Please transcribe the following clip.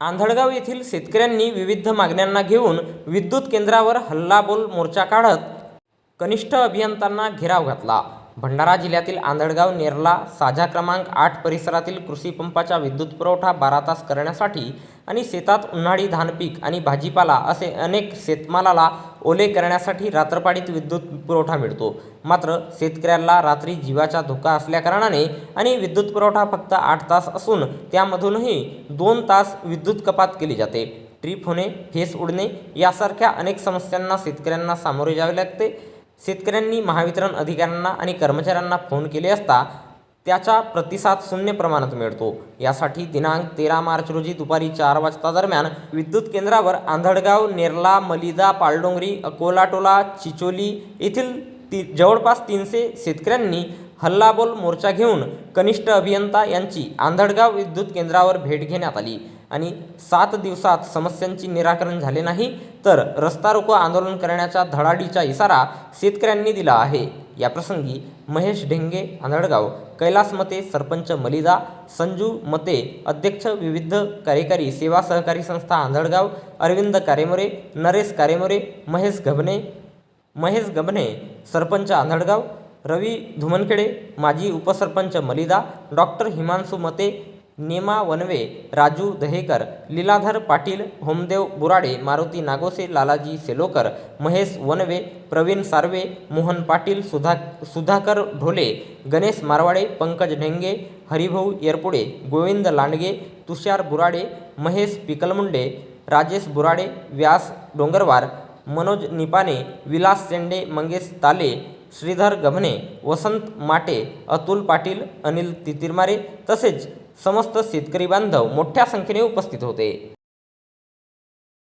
आंधळगाव येथील शेतकऱ्यांनी विविध मागण्यांना घेऊन विद्युत केंद्रावर हल्लाबोल मोर्चा काढत कनिष्ठ अभियंत्यांना घेराव घातला. भंडारा जिल्ह्यातील आंधळगाव नेरला साझा क्रमांक आठ परिसरातील कृषी पंपाचा विद्युत पुरवठा बारा तास करण्यासाठी आणि शेतात उन्हाळी धानपीक आणि भाजीपाला असे अनेक शेतमालाला ओले करण्यासाठी रात्रपाळीत विद्युत पुरवठा मिळतो. मात्र शेतकऱ्याला रात्री जीवाचा धोका असल्याकारणाने आणि विद्युत पुरवठा फक्त आठ तास असून त्यामधूनही दोन तास विद्युत कपात केली जाते. ट्रीप होणे फेस उडणे यासारख्या अनेक समस्यांना शेतकऱ्यांना सामोरे जावे लागते. शेतकऱ्यांनी महावितरण अधिकाऱ्यांना आणि कर्मचाऱ्यांना फोन केले असता त्याचा प्रतिसाद शून्य प्रमाणात मिळतो. यासाठी दिनांक तेरा मार्च रोजी दुपारी चार वाजता दरम्यान विद्युत केंद्रावर आंधळगाव नेरला मलिदा पालडोंगरी अकोलाटोला चिचोली येथील ती जवळपास तीनशे शेतकऱ्यांनी हल्लाबोल मोर्चा घेऊन कनिष्ठ अभियंता यांची आंधळगाव विद्युत केंद्रावर भेट घेण्यात आली. आणि सात दिवसात समस्यांची निराकरण झाले नाही तर रस्ता रोको आंदोलन करण्याचा धडाडीचा इशारा शेतकऱ्यांनी दिला आहे. याप्रसंगी महेश ढेंगे आंधळगाव कैलास मते सरपंच मलिदा संजू मते अध्यक्ष विविध कार्यकारी सेवा सहकारी संस्था आंधळगाव अरविंद कारेमोरे नरेश कारेमोरे महेश गबने महेश गबने सरपंच आंधळगाव रवी धुमनखेडे माजी उपसरपंच मलिदा डॉक्टर हिमांशू मते नेमा वनवे राजू दहेकर लीलाधर पाटील होमदेव बुराडे मारुती नागोसे लालाजी सेलोकर महेश वनवे प्रवीण सार्वे मोहन पाटील सुधा सुधाकर ढोले गणेश मारवाडे पंकज ढेंगे हरिभाऊ येरपुडे गोविंद लांडगे तुषार बुराडे महेश पिकलमुंडे राजेश बुराडे व्यास डोंगरवार मनोज निपाने विलास शेंडे मंगेश ताले श्रीधर गभने वसंत माटे अतुल पाटील अनिल तितिरमारे तसेच समस्त शेतकरी बांधव मोठ्या संख्येने उपस्थित होते.